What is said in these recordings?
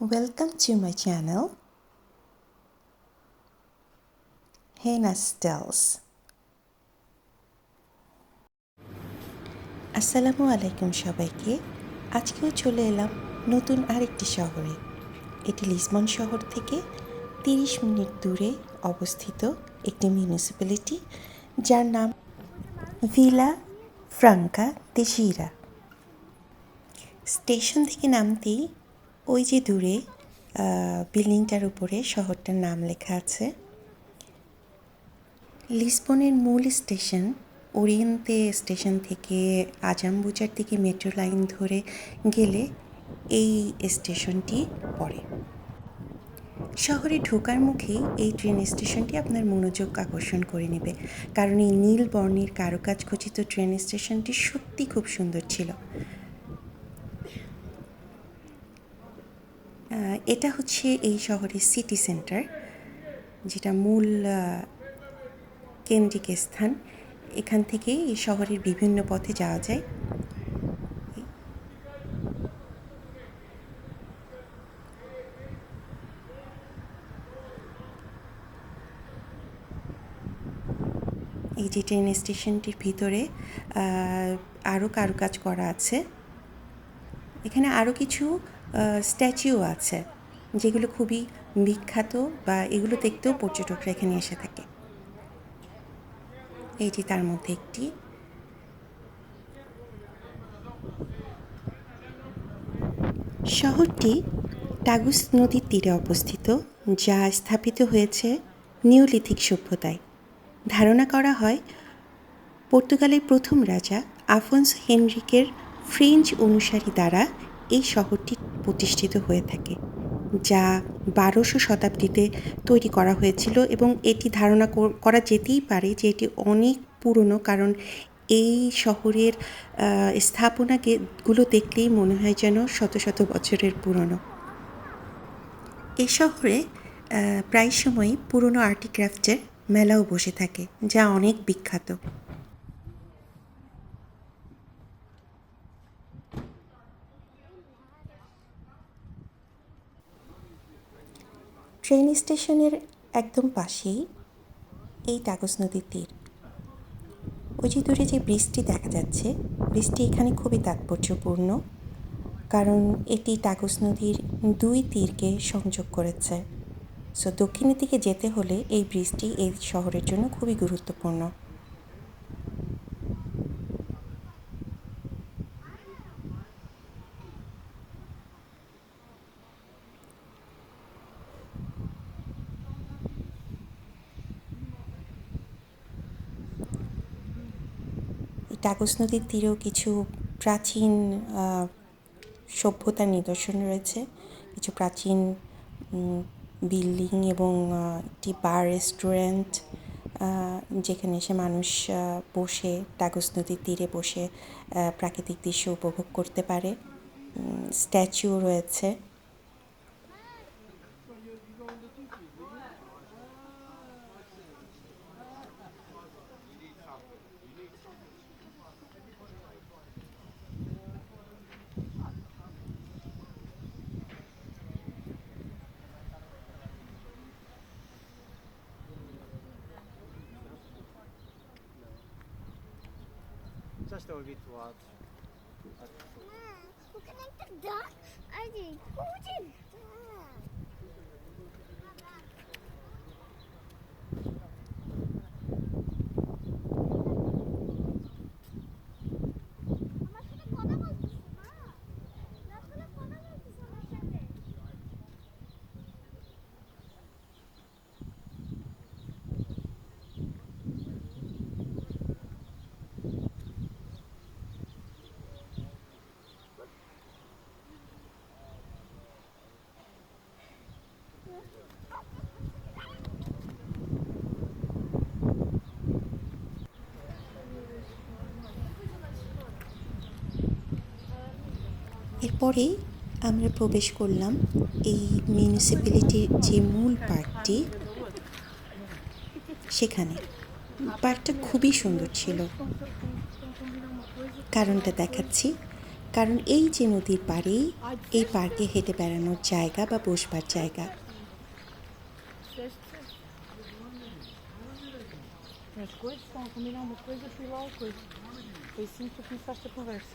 Welcome to my channel, Hannah Stells. আসসালামু আলাইকুম সবাইকে। আজকেও চলে এলাম নতুন আরেকটি শহরে। এটি লিসবন শহর থেকে তিরিশ মিনিট দূরে অবস্থিত একটি মিউনিসিপ্যালিটি যার নাম ভিলা ফ্রাঙ্কা দেশিরা স্টেশন থেকে নামতেই ওই যে দূরে বিল্ডিংটার উপরে শহরটার নাম লেখা আছে। লিসবনের মূল স্টেশন, ওরিয়েন্তে স্টেশন থেকে আজামবুজার দিকে মেট্রো লাইন ধরে গেলে এই স্টেশনটি পড়ে। শহরে ঢোকার মুখেই এই ট্রেন স্টেশনটি আপনার মনোযোগ আকর্ষণ করে নেবে। কারণ এই নীল বর্ণের কারুকাজ খচিত ট্রেন স্টেশনটি সত্যি খুব সুন্দর ছিল। এটা হচ্ছে এই শহরের সিটি সেন্টার যেটা মূল কেন্দ্রিক স্থান। এখান থেকে এই শহরের বিভিন্ন পথে যাওয়া যায়। এই যে ট্রেন স্টেশনটির ভিতরে আরও কারুকাজ করা আছে। এখানে আরও কিছু স্ট্যাচুও আছে। যেগুলো খুবই বিখ্যাত বা এগুলো দেখতেও পর্যটকরা এখানে এসে থাকে। এইটি তার মধ্যে একটি। শহরটি টাগুস নদীর তীরে অবস্থিত, যা স্থাপিত হয়েছে নিওলিথিক সভ্যতায়। ধারণা করা হয়, পর্তুগালের প্রথম রাজা আফন্স হেনরিকের ফ্রেঞ্চ অনুসারী দ্বারা এই শহরটি প্রতিষ্ঠিত হয়ে থাকে। যা বারোশো শতাব্দীতে তৈরি করা হয়েছিল এবং এটি ধারণা করা যেতেই পারে যে এটি অনেক পুরনো কারণ এই শহরের আহ, স্থাপনাগুলো দেখলেই মনে হয় যেন শত শত বছরের পুরনো। এ শহরে প্রায় সময়ই পুরনো আর্টিক্রাফটের মেলাও বসে থাকে যা অনেক বিখ্যাত। ট্রেন স্টেশনের একদম পাশেই এই টাগস নদীর তীর। ওই যে দূরে যে ব্রিজটি দেখা যাচ্ছে বৃষ্টি এখানে খুবই তাৎপর্যপূর্ণ, কারণ এটি টাগস নদীর দুই তীরকে সংযোগ করেছে। সো দক্ষিণের দিকে যেতে হলে এই বৃষ্টি এই শহরের জন্য খুবই গুরুত্বপূর্ণ। টাগস নদীর তীরেও কিছু প্রাচীন সভ্যতার নিদর্শন রয়েছে। কিছু প্রাচীন বিল্ডিং এবং একটি বার রেস্টুরেন্ট যেখানে এসে মানুষ বসে টাগস নদীর তীরে বসে প্রাকৃতিক দৃশ্য উপভোগ করতে পারে। স্ট্যাচুও রয়েছে। Just a bit what? Hoe kan ik dat dan? Adi, এরপরেই আমরা প্রবেশ করলাম এই মিউনিসিপ্যালিটির যে মূল পার্কটি সেখানে পার্কটা খুবই সুন্দর ছিল কারণটা দেখাচ্ছি কারণ এই যে নদীর পাড়েই এই পার্কে হেঁটে বেড়ানোর জায়গা বা বসবার জায়গা As coisas estão uma coisa, fui lá a coisa. Foi assim que a conversa.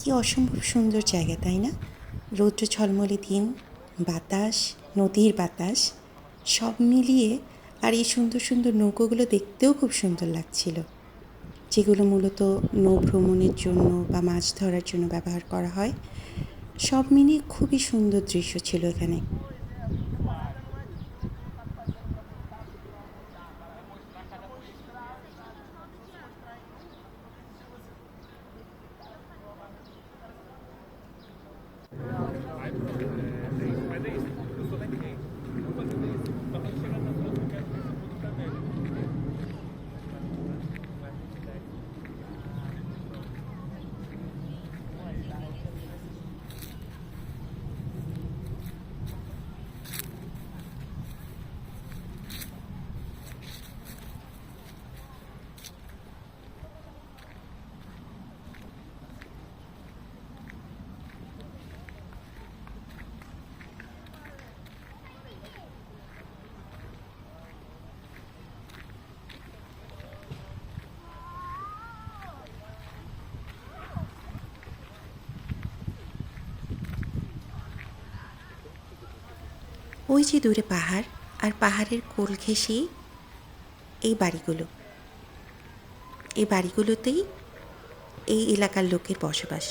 কি অসম্ভব সুন্দর জায়গা, তাই না? রৌদ্র ঝলমলে দিন, বাতাস, নদীর বাতাস, সব মিলিয়ে আর এই সুন্দর সুন্দর নৌকোগুলো দেখতেও খুব সুন্দর লাগছিল, যেগুলো মূলত নৌ ভ্রমণের জন্য বা মাছ ধরার জন্য ব্যবহার করা হয়। সব মিলিয়ে খুবই সুন্দর দৃশ্য ছিল এখানে। ওই যে দূরে পাহাড় আর পাহাড়ের কোল ঘেঁষেই এই বাড়িগুলো। এই বাড়িগুলোতেই এই এলাকার লোকের বসবাস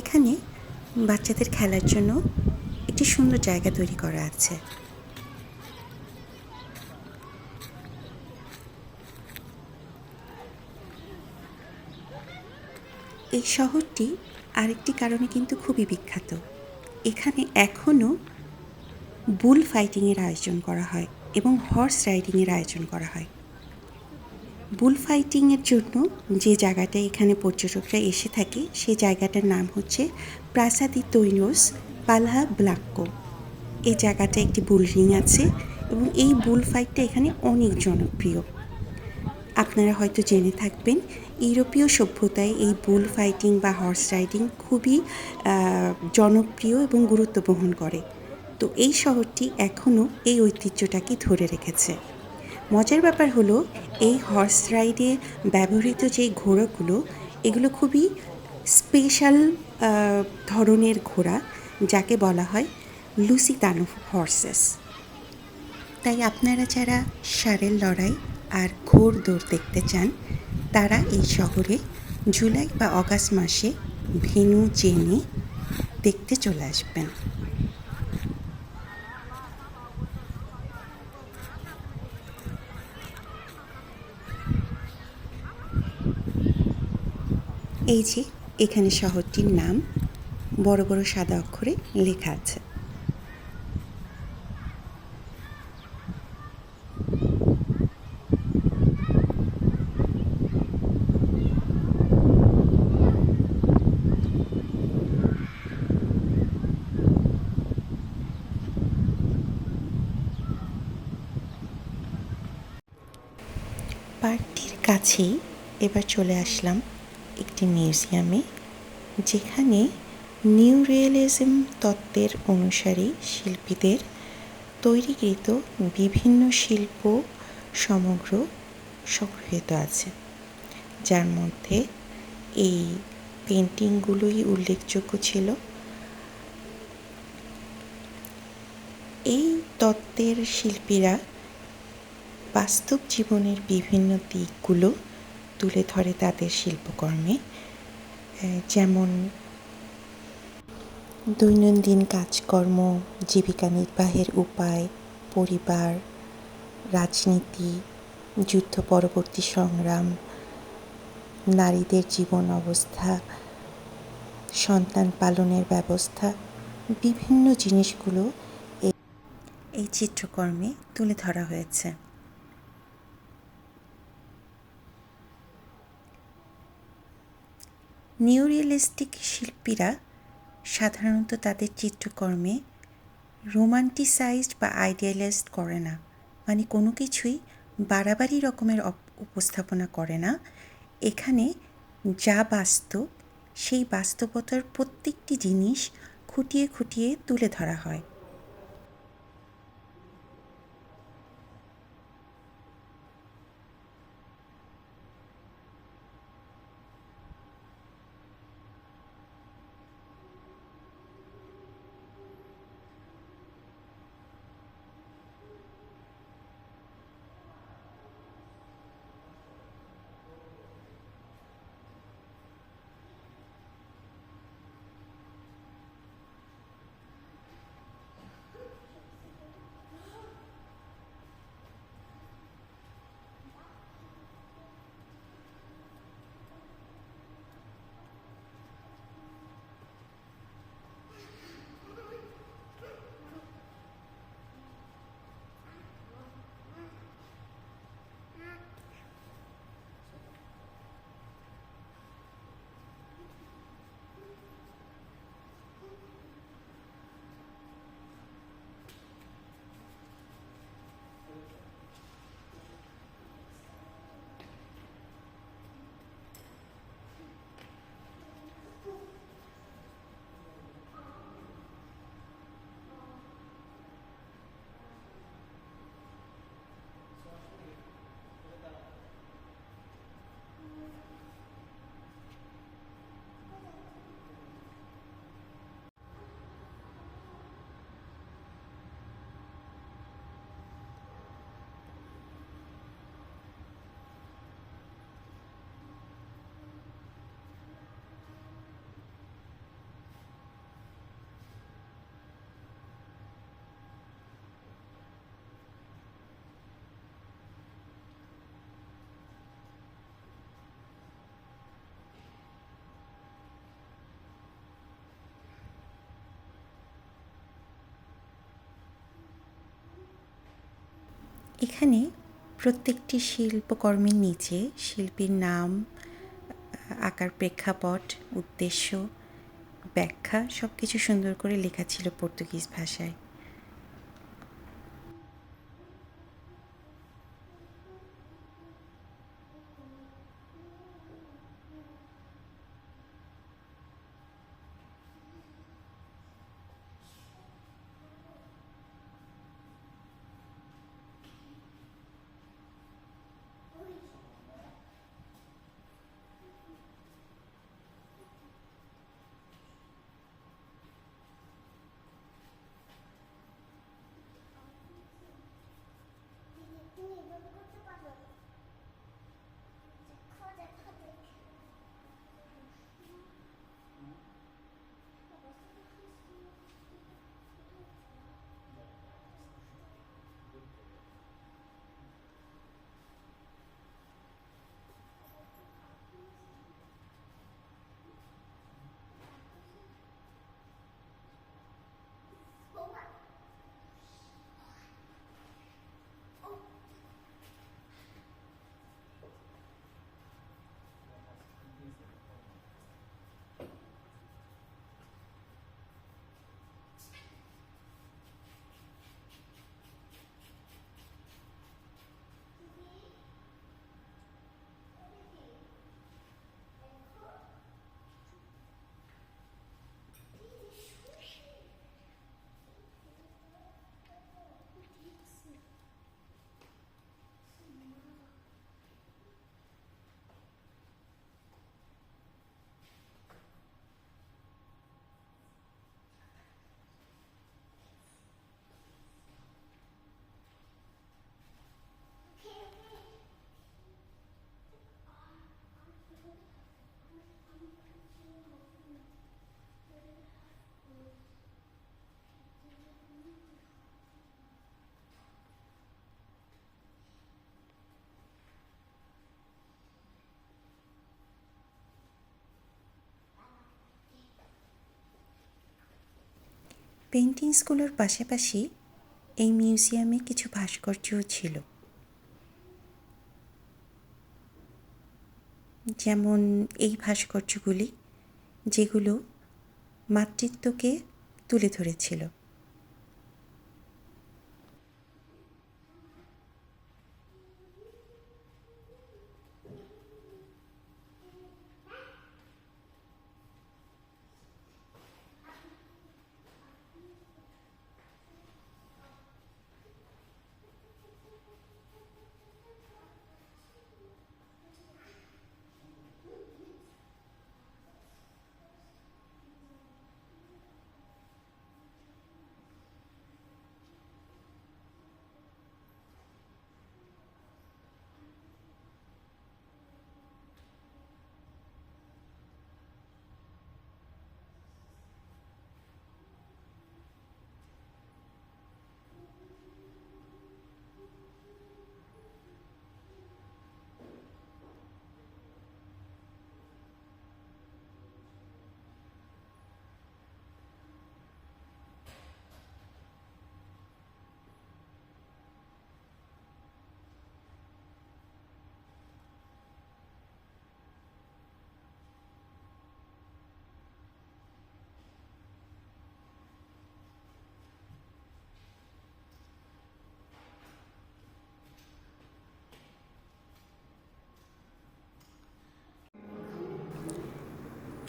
এখানে বাচ্চাদের খেলার জন্য একটি সুন্দর জায়গা তৈরি করা আছে। এই শহরটি আরেকটি কারণে কিন্তু খুবই বিখ্যাত। এখানে এখনও বুল ফাইটিংয়ের আয়োজন করা হয় এবং হর্স রাইডিংয়ের আয়োজন করা হয়। বুল ফাইটিংয়ের জন্য যে জায়গাটা এখানে পর্যটকরা এসে থাকে সেই জায়গাটার নাম হচ্ছে প্রাসাদি তৈনোস পালহা ব্লাক্কো। এই জায়গাটা একটি বুল রিং আছে এবং এই বুল ফাইটটা এখানে অনেক জনপ্রিয়। আপনারা হয়তো জেনে থাকবেন, ইউরোপীয় সভ্যতায় এই বুল ফাইটিং বা হর্স রাইডিং খুবই জনপ্রিয় এবং গুরুত্ব বহন করে। তো এই শহরটি এখনও এই ঐতিহ্যটাকে ধরে রেখেছে। মজার ব্যাপার হলো, এই হর্স রাইডে ব্যবহৃত যে ঘোড়াগুলো, এগুলো খুবই স্পেশাল ধরনের ঘোড়া, যাকে বলা হয় লুসিতানো হর্সেস। তাই আপনারা যারা ষাঁড়ের লড়াই আর ঘোড় দৌড় দেখতে চান, তারা এই শহরে জুলাই বা অগাস্ট মাসে ভেনু জেনে দেখতে চলে আসবেন। এই যে এখানে শহরটির নাম বড় বড় সাদা অক্ষরে লেখা আছে। পার্কটির কাছেই এবার চলে আসলাম একটি মিউজিয়ামে, যেখানে নিউ রিয়েলিজম তত্ত্বের অনুসারী শিল্পীদের তৈরিকৃত বিভিন্ন শিল্প সমগ্র সংগৃহীত আছে। যার মধ্যে এই পেন্টিংগুলোই উল্লেখযোগ্য ছিল। এই তত্ত্বের শিল্পীরা বাস্তব জীবনের বিভিন্ন দিকগুলো তুলে ধরে তাদের শিল্পকর্মে যেমন দৈনন্দিন কাজকর্ম, জীবিকা নির্বাহের উপায়, পরিবার, রাজনীতি, যুদ্ধ পরবর্তী সংগ্রাম, নারীদের জীবন অবস্থা, সন্তান পালনের ব্যবস্থা, বিভিন্ন জিনিসগুলো এই চিত্রকর্মে তুলে ধরা হয়েছে। নিউ রিয়েলিস্টিক শিল্পীরা সাধারণত তাদের চিত্রকর্মে রোমান্টিসাইজড বা আইডিয়ালাইজড করে না। মানে কোনো কিছুই বাড়াবাড়ি রকমের উপস্থাপনা করে না। এখানে যা বাস্তব, সেই বাস্তবতার প্রত্যেকটি জিনিস খুঁটিয়ে খুঁটিয়ে তুলে ধরা হয়। এখানে প্রত্যেকটি শিল্পকর্মের নিচে শিল্পীর নাম, আকার প্রেক্ষাপট, উদ্দেশ্য, ব্যাখ্যা সব কিছু সুন্দর করে লেখা ছিল পর্তুগিজ ভাষায়। পেন্টিংসগুলোর পাশাপাশি এই মিউজিয়ামে কিছু ভাস্কর্যও ছিল। যেমন এই ভাস্কর্যগুলি যেগুলো মাতৃত্বকে তুলে ধরেছিল।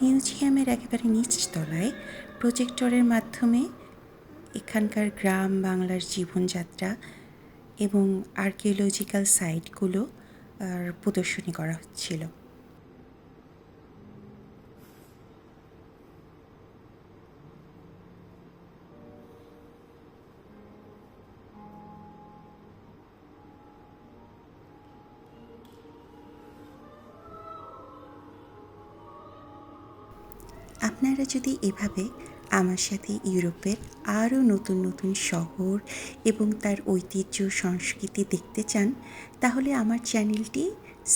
মিউজিয়ামের একেবারে নিচতলায় প্রজেক্টরের মাধ্যমে এখানকার গ্রাম, বাংলার জীবনযাত্রা এবং আর্কিওলজিক্যাল সাইটগুলো প্রদর্শনী করা হচ্ছিল। আপনারা যদি এভাবে আমার সাথে ইউরোপের আরও নতুন নতুন শহর এবং তার ঐতিহ্য, সংস্কৃতি দেখতে চান, তাহলে আমার চ্যানেলটি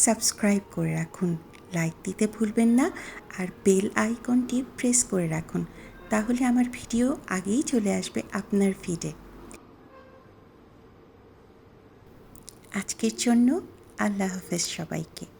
সাবস্ক্রাইব করে রাখুন। লাইক দিতে ভুলবেন না আর বেল আইকনটি প্রেস করে রাখুন। তাহলে আমার ভিডিও আগেই চলে আসবে আপনার ফিডে আজকের জন্য আল্লাহ হাফেজ সবাইকে।